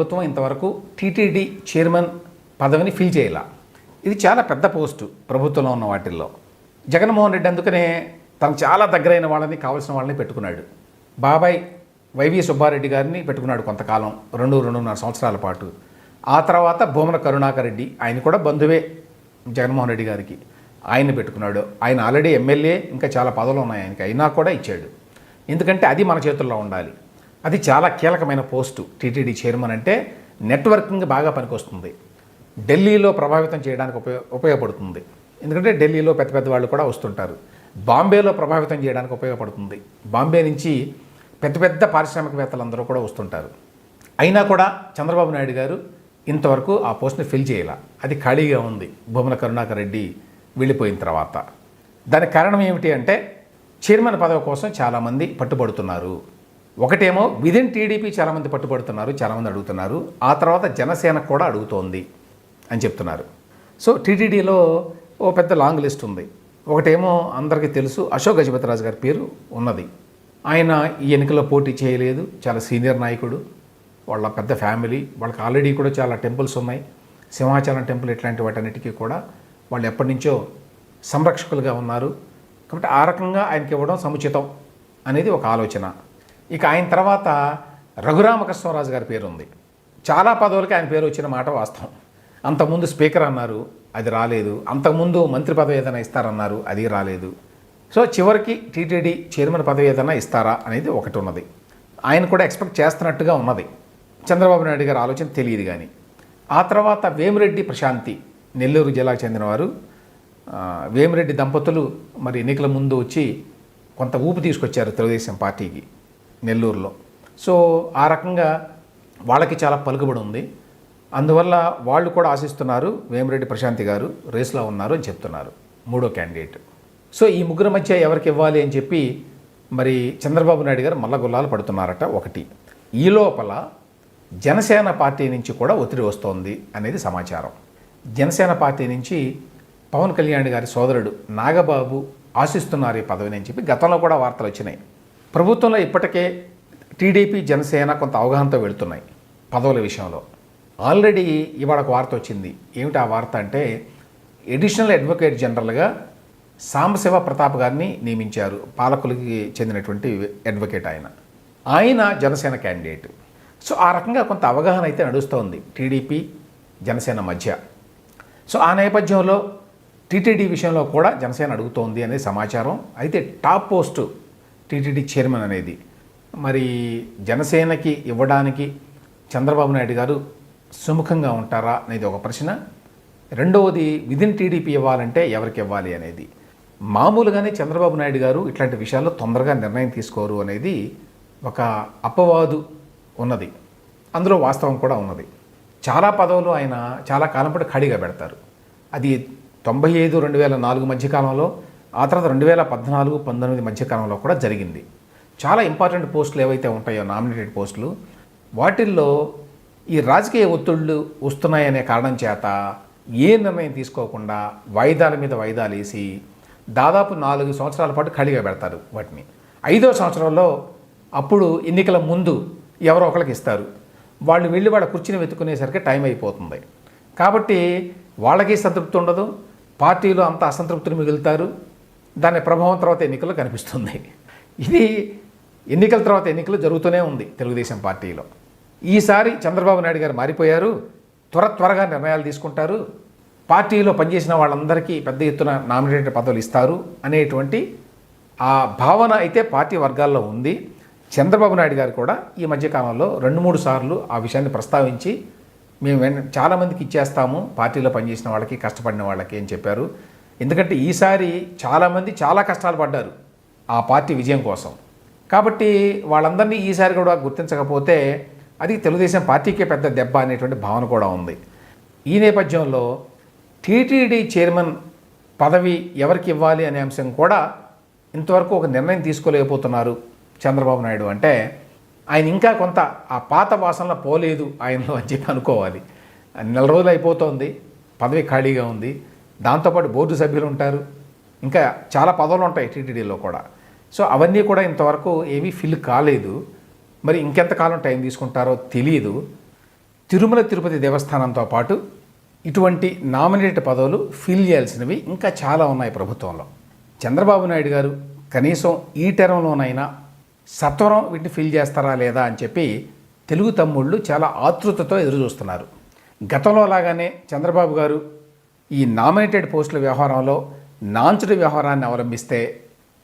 ప్రభుత్వం ఇంతవరకు TTD chairman పదవిని ఫిల్ చేయాల. ఇది చాలా పెద్ద పోస్టు ప్రభుత్వంలో ఉన్న వాటిల్లో. జగన్మోహన్ రెడ్డి అందుకనే తనకు చాలా దగ్గరైన వాళ్ళని కావాల్సిన వాళ్ళని పెట్టుకున్నాడు. బాబాయ్ వైవి సుబ్బారెడ్డి గారిని పెట్టుకున్నాడు కొంతకాలం రెండు రెండున్నర సంవత్సరాల పాటు. ఆ తర్వాత భూమన కరుణాకర్ రెడ్డి ఆయన కూడా బంధువే జగన్మోహన్ రెడ్డి గారికి. ఆయన పెట్టుకున్నాడు. ఆయన ఆల్రెడీ ఎమ్మెల్యే ఇంకా చాలా పదవులు ఉన్నాయి ఆయనకి. అయినా కూడా ఇచ్చాడు. ఎందుకంటే అది మన చేతుల్లో ఉండాలి. అది చాలా కీలకమైన పోస్టు. టీటీడీ చైర్మన్ అంటే నెట్వర్కింగ్ బాగా పనికొస్తుంది. ఢిల్లీలో ప్రభావితం చేయడానికి ఉపయోగ ఉపయోగపడుతుంది. ఎందుకంటే ఢిల్లీలో పెద్ద పెద్ద వాళ్ళు కూడా వస్తుంటారు. బాంబేలో ప్రభావితం చేయడానికి ఉపయోగపడుతుంది. బాంబే నుంచి పెద్ద పెద్ద పారిశ్రామికవేత్తలందరూ కూడా వస్తుంటారు. అయినా కూడా చంద్రబాబు నాయుడు గారు ఇంతవరకు ఆ పోస్ట్ని ఫిల్ చేయాల. అది ఖాళీగా ఉంది. భూమన కరుణాకర్ రెడ్డి వెళ్ళిపోయిన తర్వాత. దానికి కారణం ఏమిటి అంటే చైర్మన్ పదవి కోసం చాలామంది పట్టుబడుతున్నారు. ఒకటేమో విదిన్ టీడీపీ చాలామంది పట్టుబడుతున్నారు చాలామంది అడుగుతున్నారు. ఆ తర్వాత జనసేన కూడా అడుగుతోంది అని చెప్తున్నారు. సో టీటీడీలో ఓ పెద్ద లాంగ్ లిస్ట్ ఉంది. ఒకటేమో అందరికీ తెలుసు అశోక్ గజపతిరాజు గారి పేరు ఉన్నది. ఆయన ఈ ఎన్నికల్లో పోటీ చేయలేదు చాలా సీనియర్ నాయకుడు వాళ్ళ పెద్ద ఫ్యామిలీ వాళ్ళకి ఆల్రెడీ కూడా చాలా టెంపుల్స్ ఉన్నాయి. సింహాచలం టెంపుల్ ఇట్లాంటి వాటన్నిటికీ కూడా వాళ్ళు ఎప్పటి నుంచో సంరక్షకులుగా ఉన్నారు. కాబట్టి ఆ రకంగా ఆయనకి ఇవ్వడం సముచితం అనేది ఒక ఆలోచన. ఇక ఆయన తర్వాత రఘురామకృష్ణరాజు గారి పేరు ఉంది చాలా పదవులకి ఆయన పేరు వచ్చిన మాట వాస్తవం. అంతకుముందు స్పీకర్ అన్నారు అది రాలేదు. అంతకుముందు మంత్రి పదవి ఏదైనా ఇస్తారన్నారు అది రాలేదు. సో చివరికి టీటీడీ చైర్మన్ పదవి ఏదైనా ఇస్తారా అనేది ఒకటి ఉన్నది. ఆయన కూడా ఎక్స్పెక్ట్ చేస్తున్నట్టుగా ఉన్నది. చంద్రబాబు నాయుడు గారి ఆలోచన తెలియదు కానీ ఆ తర్వాత వేమిరెడ్డి ప్రశాంతి నెల్లూరు జిల్లాకు చెందినవారు. వేమిరెడ్డి దంపతులు మరి ఎన్నికల ముందు వచ్చి కొంత ఊపు తీసుకొచ్చారు తెలుగుదేశం పార్టీకి. నెల్లూరులో. సో ఆ రకంగా వాళ్ళకి చాలా పలుకుబడి ఉంది. అందువల్ల వాళ్ళు కూడా ఆశిస్తున్నారు వేమిరెడ్డి ప్రశాంతి గారు రేస్లో ఉన్నారు అని చెప్తున్నారు మూడో క్యాండిడేట్. సో ఈ ముగ్గురు మధ్య ఎవరికి ఇవ్వాలి అని చెప్పి మరి చంద్రబాబు నాయుడు గారు మల్ల గుల్లాలు పడుతున్నారట ఒకటి. ఈ లోపల జనసేన పార్టీ నుంచి కూడా ఒత్తిడి వస్తోంది అనేది సమాచారం. జనసేన పార్టీ నుంచి పవన్ కళ్యాణ్ గారి సోదరుడు నాగబాబు ఆశిస్తున్నారు ఈ పదవిని అని చెప్పి గతంలో కూడా వార్తలు వచ్చినాయి. ప్రభుత్వంలో ఇప్పటికే టీడీపీ జనసేన కొంత అవగాహనతో వెళుతున్నాయి పదవుల విషయంలో. ఆల్రెడీ ఇవాళ ఒక వార్త వచ్చింది. ఏమిటి ఆ వార్త అంటే ఎడిషనల్ అడ్వకేట్ జనరల్గా సాంబశివ ప్రతాప్ గారిని నియమించారు. పాలకులకి చెందినటువంటి అడ్వకేట్ ఆయన. ఆయన జనసేన క్యాండిడేట్. సో ఆ రకంగా కొంత అవగాహన అయితే నడుస్తోంది టీడీపీ జనసేన మధ్య. సో ఆ నేపథ్యంలో టీటీడీ విషయంలో కూడా జనసేన అడుగుతోంది అనే సమాచారం. అయితే టాప్ పోస్టు టీటీడీ చైర్మన్ అనేది మరి జనసేనకి ఇవ్వడానికి చంద్రబాబు నాయుడు గారు సుముఖంగా ఉంటారా అనేది ఒక ప్రశ్న. రెండవది విదిన్ టీడీపీ ఇవ్వాలంటే ఎవరికి ఇవ్వాలి అనేది. మామూలుగానే చంద్రబాబు నాయుడు గారు ఇట్లాంటి విషయాల్లో తొందరగా నిర్ణయం తీసుకోరు అనేది ఒక అపవాదు ఉన్నది. అందులో వాస్తవం కూడా ఉన్నది. చాలా పదవులు ఆయన చాలా కాలం పాటు ఖాళీగా పెడతారు. అది తొంభై ఐదు రెండు వేల నాలుగు మధ్యకాలంలో ఆ తర్వాత రెండు వేల పద్నాలుగు పంతొమ్మిది మధ్యకాలంలో కూడా జరిగింది. చాలా ఇంపార్టెంట్ పోస్టులు ఏవైతే ఉంటాయో నామినేటెడ్ పోస్టులు వాటిల్లో ఈ రాజకీయ ఒత్తిళ్ళు వస్తున్నాయనే కారణం చేత ఏ నిర్ణయం తీసుకోకుండా వాయిదాల మీద వాయిదాలు వేసి దాదాపు నాలుగు సంవత్సరాల పాటు ఖాళీగా పెడతారు వాటిని. ఐదో సంవత్సరంలో అప్పుడు ఎన్నికల ముందు ఎవరో ఒకరికి ఇస్తారు. వాళ్ళు వెళ్ళి వాళ్ళ కుర్చీని వెతుక్కునేసరికి టైం అయిపోతుంది. కాబట్టి వాళ్ళకి సంతృప్తి ఉండదు పార్టీలో అంత అసంతృప్తులు మిగులుతారు దాని ప్రభావం తర్వాత ఎన్నికల్లో కనిపిస్తుంది. ఇది ఎన్నికల తర్వాత ఎన్నికలు జరుగుతూనే ఉంది తెలుగుదేశం పార్టీలో. ఈసారి చంద్రబాబు నాయుడు గారు మారిపోయారు త్వర త్వరగా నిర్ణయాలు తీసుకుంటారు పార్టీలో పనిచేసిన వాళ్ళందరికీ పెద్ద ఎత్తున నామినేటెడ్ పదవులు ఇస్తారు అనేటువంటి ఆ భావన అయితే పార్టీ వర్గాల్లో ఉంది. చంద్రబాబు నాయుడు గారు కూడా ఈ మధ్యకాలంలో రెండు మూడు సార్లు ఆ విషయాన్ని ప్రస్తావించి మేము చాలామందికి ఇచ్చేస్తాము పార్టీలో పనిచేసిన వాళ్ళకి కష్టపడిన వాళ్ళకి అని చెప్పారు. ఎందుకంటే ఈసారి చాలామంది చాలా కష్టాలు పడ్డారు ఆ పార్టీ విజయం కోసం. కాబట్టి వాళ్ళందరినీ ఈసారి కూడా గుర్తించకపోతే అది తెలుగుదేశం పార్టీకే పెద్ద దెబ్బ అనేటువంటి భావన కూడా ఉంది. ఈ నేపథ్యంలో టీటీడీ చైర్మన్ పదవి ఎవరికి ఇవ్వాలి అనే అంశం కూడా ఇంతవరకు ఒక నిర్ణయం తీసుకోలేకపోతున్నారు చంద్రబాబు నాయుడు అంటే ఆయన ఇంకా కొంత ఆ పాత వాసనలో పోలేదు ఆయనలో అని చెప్పి అనుకోవాలి. నెల రోజులు అయిపోతుంది పదవి ఖాళీగా ఉంది. దాంతోపాటు బోర్డు సభ్యులు ఉంటారు. ఇంకా చాలా పదవులు ఉంటాయి టీటీడీలో కూడా. సో అవన్నీ కూడా ఇంతవరకు ఏమీ ఫిల్ కాలేదు. మరి ఇంకెంతకాలం టైం తీసుకుంటారో తెలియదు తిరుమల తిరుపతి దేవస్థానంతో పాటు ఇటువంటి నామినేటెడ్ పదవులు ఫిల్ చేయాల్సినవి ఇంకా చాలా ఉన్నాయి ప్రభుత్వంలో. చంద్రబాబు నాయుడు గారు కనీసం ఈ టర్మ్లోనైనా సత్వరం వీటిని ఫిల్ చేస్తారా లేదా అని చెప్పి తెలుగు తమ్ముళ్ళు చాలా ఆతృతతో ఎదురు చూస్తున్నారు గతంలో లాగానే చంద్రబాబు గారు ఈ నామినేటెడ్ పోస్టుల వ్యవహారంలో నాంచుడి వ్యవహారాన్ని అవలంబిస్తే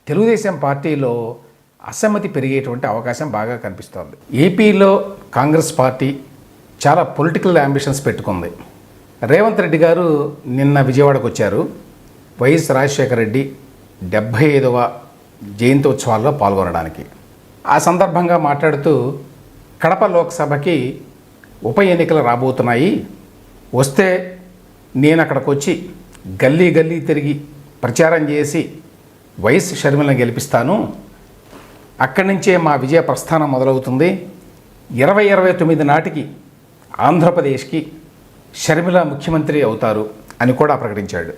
తెలుగుదేశం పార్టీలో అసమ్మతి పెరిగేటువంటి అవకాశం బాగా కనిపిస్తోంది. ఏపీలో కాంగ్రెస్ పార్టీ చాలా పొలిటికల్ అంబిషన్స్ పెట్టుకుంది. రేవంత్ రెడ్డి గారు నిన్న విజయవాడకు వచ్చారు. వైఎస్ రాజశేఖర రెడ్డి డెబ్భై ఐదవ జయంతోత్సవాల్లో పాల్గొనడానికి. ఆ సందర్భంగా మాట్లాడుతూ కడప లోక్సభకి ఉప ఎన్నికలు రాబోతున్నాయి. వస్తే నేను అక్కడికి వచ్చి గల్లీ గల్లీ తిరిగి ప్రచారం చేసి వైఎస్ షర్మిలను గెలిపిస్తాను. అక్కడి నుంచే మా విజయ ప్రస్థానం మొదలవుతుంది. ఇరవై ఇరవై తొమ్మిది నాటికి ఆంధ్రప్రదేశ్కి షర్మిల ముఖ్యమంత్రి అవుతారు అని కూడా ప్రకటించాడు.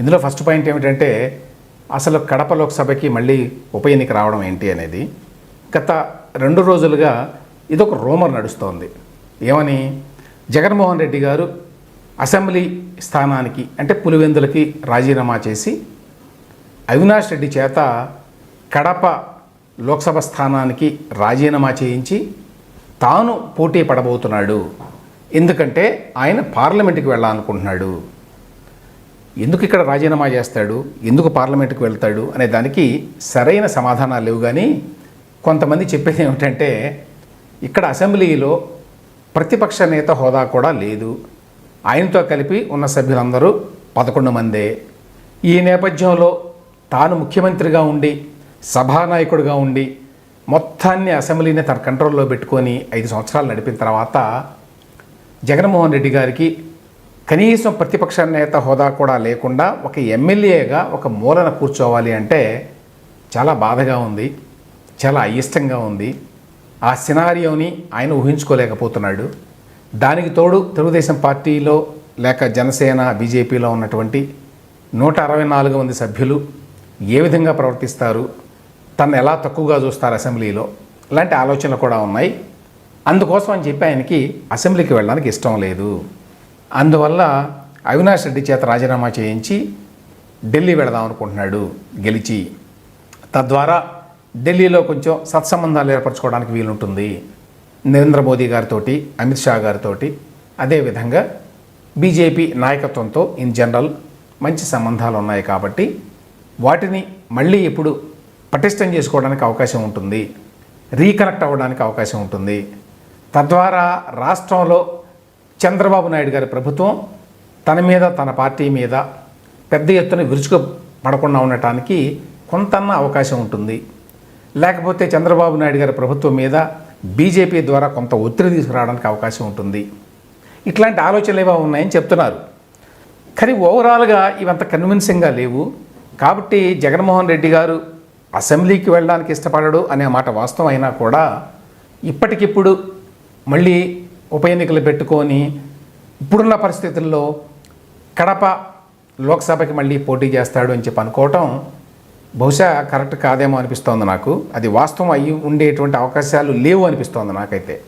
ఇందులో ఫస్ట్ పాయింట్ ఏమిటంటే అసలు కడప లోక్సభకి మళ్ళీ ఉప ఎన్నిక రావడం ఏంటి అనేది. గత రెండు రోజులుగా ఇదొక రూమర్ నడుస్తోంది. ఏమని? జగన్మోహన్ రెడ్డి గారు అసెంబ్లీ స్థానానికి అంటే పులివెందులకి రాజీనామా చేసి అవినాష్ రెడ్డి చేత కడప లోక్సభ స్థానానికి రాజీనామా చేయించి తాను పోటీ పడబోతున్నాడు. ఎందుకంటే ఆయన పార్లమెంట్కి వెళ్ళాలనుకుంటున్నాడు. ఎందుకు ఇక్కడ రాజీనామా చేస్తాడు? ఎందుకు పార్లమెంట్కి వెళ్తాడు? అనే దానికి సరైన సమాధానాలు లేవు. కానీ కొంతమంది చెప్పేది ఏమిటంటే ఇక్కడ అసెంబ్లీలో ప్రతిపక్ష నేత హోదా కూడా లేదు. ఆయనతో కలిపి ఉన్న సభ్యులందరూ పదకొండు మందే. ఈ నేపథ్యంలో తాను ముఖ్యమంత్రిగా ఉండి సభానాయకుడిగా ఉండి మొత్తాన్ని అసెంబ్లీని తన కంట్రోల్లో పెట్టుకొని ఐదు సంవత్సరాలు నడిపిన తర్వాత జగన్మోహన్ రెడ్డి గారికి కనీసం ప్రతిపక్ష నేత హోదా కూడా లేకుండా ఒక ఎమ్మెల్యేగా ఒక మూలన కూర్చోవాలి అంటే చాలా బాధగా ఉంది చాలా అయిష్టంగా ఉంది. ఆ సినారియోని ఆయన ఊహించుకోలేకపోతున్నాడు. దానికి తోడు తెలుగుదేశం పార్టీలో లేక జనసేన బీజేపీలో ఉన్నటువంటి నూట అరవై నాలుగు మంది సభ్యులు ఏ విధంగా ప్రవర్తిస్తారు తను ఎలా తక్కువగా చూస్తారు అసెంబ్లీలో ఇలాంటి ఆలోచనలు కూడా ఉన్నాయి. అందుకోసం అని చెప్పి ఆయనకి అసెంబ్లీకి వెళ్ళడానికి ఇష్టం లేదు. అందువల్ల అవినాష్ రెడ్డి చేత రాజీనామా చేయించి ఢిల్లీ వెళదాం అనుకుంటున్నాడు గెలిచి. తద్వారా ఢిల్లీలో కొంచెం సత్సంబంధాలు ఏర్పరచుకోవడానికి వీలుంటుంది. నరేంద్ర మోదీ గారితో అమిత్ షా గారితో అదేవిధంగా బీజేపీ నాయకత్వంతో ఇన్ జనరల్ మంచి సంబంధాలు ఉన్నాయి కాబట్టి వాటిని మళ్ళీ ఇప్పుడు పటిష్టం చేసుకోవడానికి అవకాశం ఉంటుంది రీకనెక్ట్ అవ్వడానికి అవకాశం ఉంటుంది. తద్వారా రాష్ట్రంలో చంద్రబాబు నాయుడు గారి ప్రభుత్వం తన మీద తన పార్టీ మీద పెద్ద ఎత్తున విరుచుకు పడకుండా ఉండటానికి కొంతన్న అవకాశం ఉంటుంది. లేకపోతే చంద్రబాబు నాయుడు గారి ప్రభుత్వం మీద బీజేపీ ద్వారా కొంత ఒత్తిడి తీసుకురావడానికి అవకాశం ఉంటుంది. ఇట్లాంటి ఆలోచనలు ఏవో ఉన్నాయని చెప్తున్నారు. కానీ ఓవరాల్గా ఇవంత కన్విన్సింగ్గా లేవు. కాబట్టి జగన్మోహన్ రెడ్డి గారు అసెంబ్లీకి వెళ్ళడానికి ఇష్టపడడు అనే మాట వాస్తవం అయినా కూడా ఇప్పటికిప్పుడు మళ్ళీ ఉప ఎన్నికలు పెట్టుకొని ఇప్పుడున్న పరిస్థితుల్లో కడప లోక్సభకి మళ్ళీ పోటీ చేస్తాడు అని చెప్పి అనుకోవటం బహుశా కరెక్ట్ కాదేమో అనిపిస్తోంది నాకు. అది వాస్తవం అయ్యి ఉండేటువంటి అవకాశాలు లేవు అనిపిస్తోంది నాకైతే.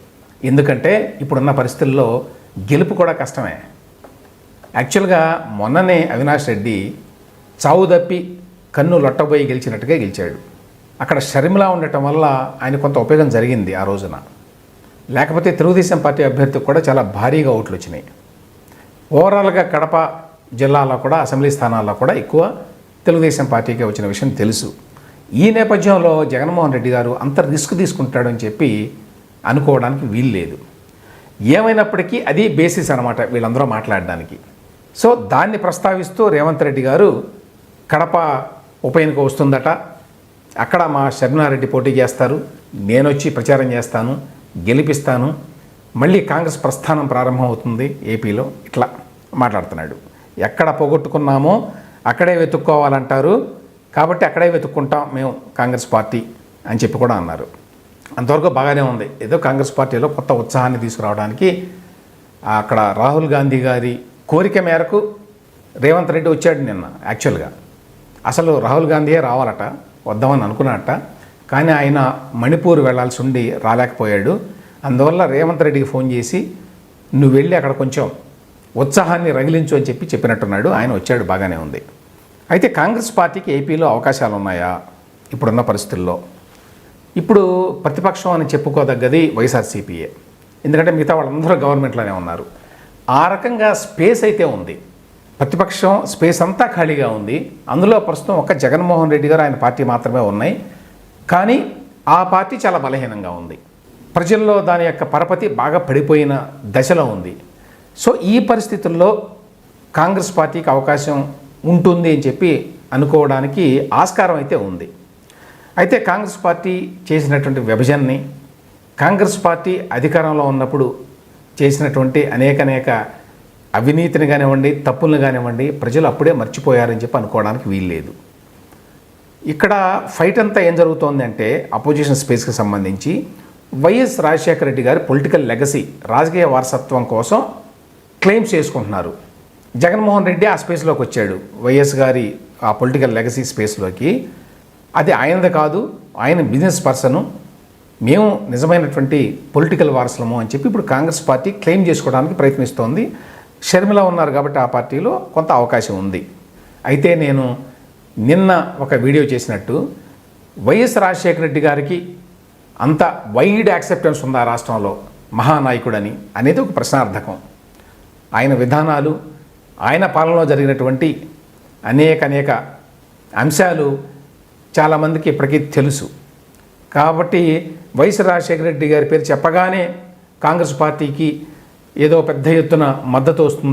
ఎందుకంటే ఇప్పుడున్న పరిస్థితుల్లో గెలుపు కూడా కష్టమే. యాక్చువల్గా మొన్ననే అవినాష్ రెడ్డి చావు తప్పి కన్ను లొట్టబోయి గెలిచినట్టుగా గెలిచాడు. అక్కడ షర్మిల ఉండటం వల్ల ఆయన కొంత ఉపయోగం జరిగింది ఆ రోజున. లేకపోతే తెలుగుదేశం పార్టీ అభ్యర్థికి కూడా చాలా భారీగా ఓట్లు వచ్చినాయి. ఓవరాల్గా కడప జిల్లాలో కూడా అసెంబ్లీ స్థానాల్లో కూడా ఎక్కువ తెలుగుదేశం పార్టీకి వచ్చిన విషయం తెలుసు. ఈ నేపథ్యంలో జగన్మోహన్ రెడ్డి గారు అంత రిస్క్ తీసుకుంటాడని చెప్పి అనుకోవడానికి వీలు లేదు. ఏమైనప్పటికీ అది బేసిస్ అనమాట వీళ్ళందరూ మాట్లాడడానికి. సో దాన్ని ప్రస్తావిస్తూ రేవంత్ రెడ్డి గారు కడప ఉప ఎన్నిక వస్తుందట. అక్కడ మా శర్మిలారెడ్డి పోటీ చేస్తారు. నేను వచ్చి ప్రచారం చేస్తాను గెలిపిస్తాను. మళ్ళీ కాంగ్రెస్ ప్రస్థానం ప్రారంభం అవుతుంది ఏపీలో. ఇట్లా మాట్లాడుతున్నాడు. ఎక్కడ పోగొట్టుకున్నామో అక్కడే వెతుక్కోవాలంటారు. కాబట్టి అక్కడే వెతుక్కుంటాం మేము కాంగ్రెస్ పార్టీ అని చెప్పి కూడా అన్నారు. అంతవరకు బాగానే ఉంది. ఏదో కాంగ్రెస్ పార్టీలో కొత్త ఉత్సాహాన్ని తీసుకురావడానికి అక్కడ రాహుల్ గాంధీ గారి కోరిక మేరకు రేవంత్ రెడ్డి వచ్చాడు నిన్న యాక్చువల్గా అసలు రాహుల్ గాంధీయే రావాలట వద్దామని అనుకున్నట్ట కానీ ఆయన మణిపూర్ వెళ్ళాల్సి ఉండి రాలేకపోయాడు. అందువల్ల రేవంత్ రెడ్డికి ఫోన్ చేసి నువ్వు వెళ్ళి అక్కడ కొంచెం ఉత్సాహాన్ని రగిలించు అని చెప్పి చెప్పినట్టున్నాడు. ఆయన వచ్చాడు బాగానే ఉంది. అయితే కాంగ్రెస్ పార్టీకి ఏపీలో అవకాశాలు ఉన్నాయా? ఇప్పుడున్న పరిస్థితుల్లో. ఇప్పుడు ప్రతిపక్షం అని చెప్పుకోదగ్గది వైఎస్ఆర్సీపీఏ ఎందుకంటే మిగతా వాళ్ళందరూ గవర్నమెంట్లోనే ఉన్నారు. ఆ రకంగా స్పేస్ అయితే ఉంది. ప్రతిపక్షం స్పేస్ అంతా ఖాళీగా ఉంది. అందులో ప్రస్తుతం ఒక జగన్మోహన్ రెడ్డి గారు ఆయన పార్టీ మాత్రమే ఉన్నాయి. కానీ ఆ పార్టీ చాలా బలహీనంగా ఉంది. ప్రజల్లో దాని యొక్క పరపతి బాగా పడిపోయిన దశలో ఉంది. సో ఈ పరిస్థితుల్లో కాంగ్రెస్ పార్టీకి అవకాశం ఉంటుంది అని చెప్పి అనుకోవడానికి ఆస్కారం అయితే ఉంది. అయితే కాంగ్రెస్ పార్టీ చేసినటువంటి విభజనని కాంగ్రెస్ పార్టీ అధికారంలో ఉన్నప్పుడు చేసినటువంటి అనేక అనేక అవినీతిని కానివ్వండి తప్పులను కానివ్వండి ప్రజలు అప్పుడే మర్చిపోయారని చెప్పి అనుకోవడానికి వీల్లేదు. ఇక్కడ ఫైట్ అంతా ఏం జరుగుతోంది అంటే అపోజిషన్ స్పేస్కి సంబంధించి వైఎస్ రాజశేఖర రెడ్డి గారి పొలిటికల్ లెగసీ రాజకీయ వారసత్వం కోసం క్లెయిమ్స్ చేసుకుంటున్నారు. జగన్మోహన్ రెడ్డి ఆ స్పేస్లోకి వచ్చాడు. వైఎస్ గారి ఆ పొలిటికల్ లెగసీ స్పేస్లోకి. అది ఆయనది కాదు ఆయన బిజినెస్ పర్సను. మేము నిజమైనటువంటి పొలిటికల్ వారసులము అని చెప్పి ఇప్పుడు కాంగ్రెస్ పార్టీ క్లెయిమ్ చేసుకోవడానికి ప్రయత్నిస్తోంది. షర్మిల ఉన్నారు కాబట్టి ఆ పార్టీలో కొంత అవకాశం ఉంది. అయితే నేను నిన్న ఒక వీడియో చేసినట్టు వైఎస్ రాజశేఖర రెడ్డి గారికి అంత వైడ్ యాక్సెప్టెన్స్ ఉందా రాష్ట్రంలో మహానాయకుడని అనేది ఒక ప్రశ్నార్థకం. ఆయన విధానాలు ఆయన పాలనలో జరిగినటువంటి అనేక అనేక అంశాలు చాలామందికి ఇప్పటికీ తెలుసు. కాబట్టి వైఎస్ రాజశేఖర రెడ్డి గారి పేరు చెప్పగానే కాంగ్రెస్ పార్టీకి ఏదో పెద్ద ఎత్తున మద్దతు వస్తుంది.